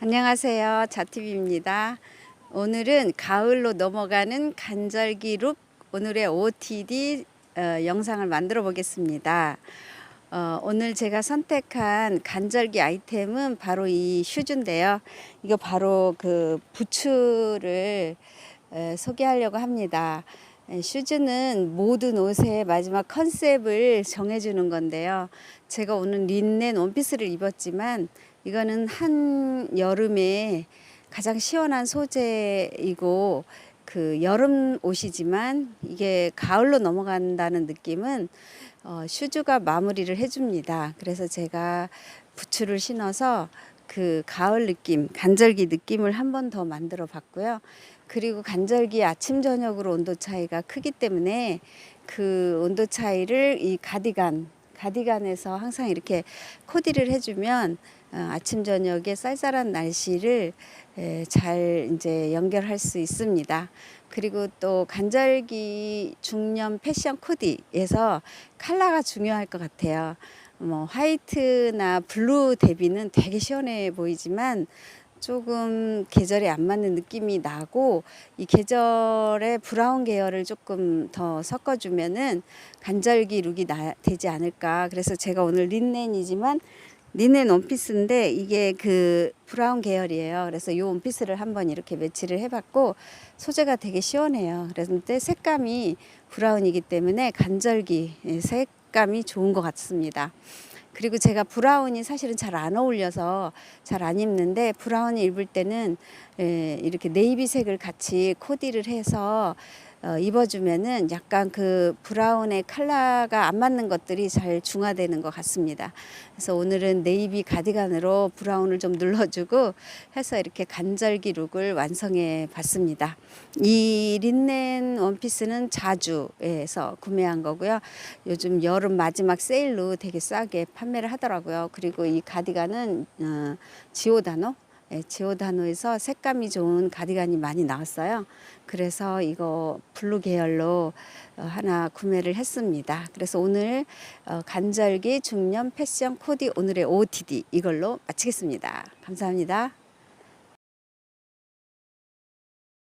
안녕하세요. 자티비입니다. 오늘은 가을로 넘어가는 간절기 룩 오늘의 OTD 어, 영상을 만들어 보겠습니다. 어, 오늘 제가 선택한 간절기 아이템은 바로 이 슈즈인데요. 이거 바로 그 부츠를 에, 소개하려고 합니다. 에, 슈즈는 모든 옷의 마지막 컨셉을 정해주는 건데요. 제가 오늘 린넨 원피스를 입었지만 이거는 한 여름에 가장 시원한 소재이고 그 여름 옷이지만 이게 가을로 넘어간다는 느낌은 어, 슈즈가 마무리를 해줍니다. 그래서 제가 부츠를 신어서 그 가을 느낌, 간절기 느낌을 한 번 더 만들어 봤고요. 그리고 간절기 아침 저녁으로 온도 차이가 크기 때문에 그 온도 차이를 이 가디건, 가디건에서 항상 이렇게 코디를 해주면 어, 아침 저녁에 쌀쌀한 날씨를 에, 잘 이제 연결할 수 있습니다. 그리고 또 간절기 중년 패션 코디에서 컬러가 중요할 것 같아요. 뭐 화이트나 블루 대비는 되게 시원해 보이지만 조금 계절에 안 맞는 느낌이 나고 이 계절의 브라운 계열을 조금 더 섞어주면은 간절기 룩이 나, 되지 않을까. 그래서 제가 오늘 린넨이지만 린넨 원피스인데 이게 그 브라운 계열이에요. 그래서 이 원피스를 한번 이렇게 매치를 해봤고 소재가 되게 시원해요. 그런데 색감이 브라운이기 때문에 간절기 예, 색감이 좋은 것 같습니다. 그리고 제가 브라운이 사실은 잘 안 어울려서 잘 안 입는데 브라운을 입을 때는 에, 이렇게 네이비색을 같이 코디를 해서 어, 입어주면은 약간 그 브라운의 컬러가 안 맞는 것들이 잘 중화되는 것 같습니다. 그래서 오늘은 네이비 가디건으로 브라운을 좀 눌러주고 해서 이렇게 간절기 룩을 완성해 봤습니다. 이 린넨 원피스는 자주에서 구매한 거고요. 요즘 여름 마지막 세일로 되게 싸게 판매를 하더라고요. 그리고 이 가디건은 어, 지오다노 예, 지오다노에서 색감이 좋은 가디건이 많이 나왔어요. 그래서 이거 블루 계열로 어, 하나 구매를 했습니다. 그래서 오늘 어, 간절기 중년 패션 코디 오늘의 OOTD 이걸로 마치겠습니다. 감사합니다.